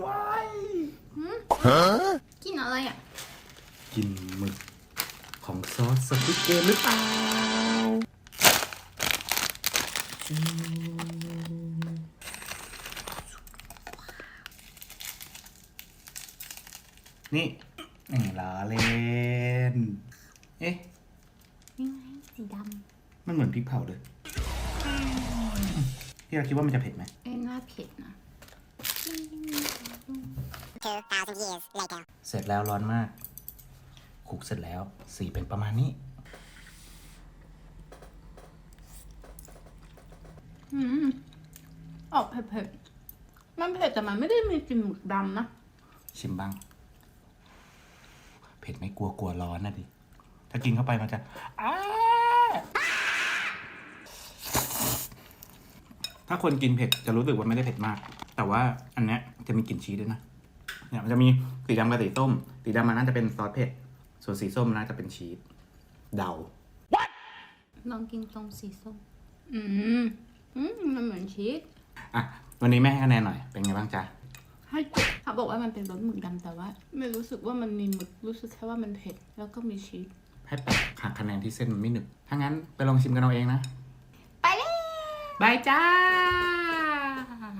ไวกินอะไรอะ กินหมึกของซอสสควิดเกมหรือเปล่านี่นี่ล้อเล่น เอ๊ะนี่ไงสีดมันเหมือนพริกเผาเลยที่เราคิดว่ามันจะเผ็ดไหมำเอ้ยน่าเผ็ดนะ2,000 years later. เสร็จแล้วร้อนมากคลุกเสร็จแล้วสีเป็นประมาณนี้ อืม ออกเผ็ดๆ มันเผ็ดแต่มันไม่ได้มีกลิ่นหมึกดำนะ ชิมบ้าง เผ็ดไม่กลัวกลัวร้อนนะดิ ถ้ากินเข้าไปมันจะอ้าถ้าคนกินเผ็ดจะรู้สึกว่าไม่ได้เผ็ดมาก แต่ว่าอันเนี้ยจะมีกลิ่นชีสด้วยนะเนี่ยมันจะมีสีดำกับสีส้ม สีดำมันน่าจะเป็นซอสเผ็ด ส่วนสีส้มน่าจะเป็นชีสเดา ลองกินตรงสีส้ม อืมอืมมันเหมือนชีสอะ วันนี้แม่ให้คะแนนหน่อย เป็นไงบ้างจ๊ะ ให้เจ็ดเขาบอกว่ามันเป็นรสหมึกดำแต่ว่า ไม่รู้สึกว่ามันมีหมึกรู้สึกแค่ว่ามันเผ็ด แล้วก็มีชีสให้แปดหักคะแนนที่เส้นมันไม่หนึบถ้างั้นไปลองชิมกันเอาเองนะ ไปเลย บายจ้า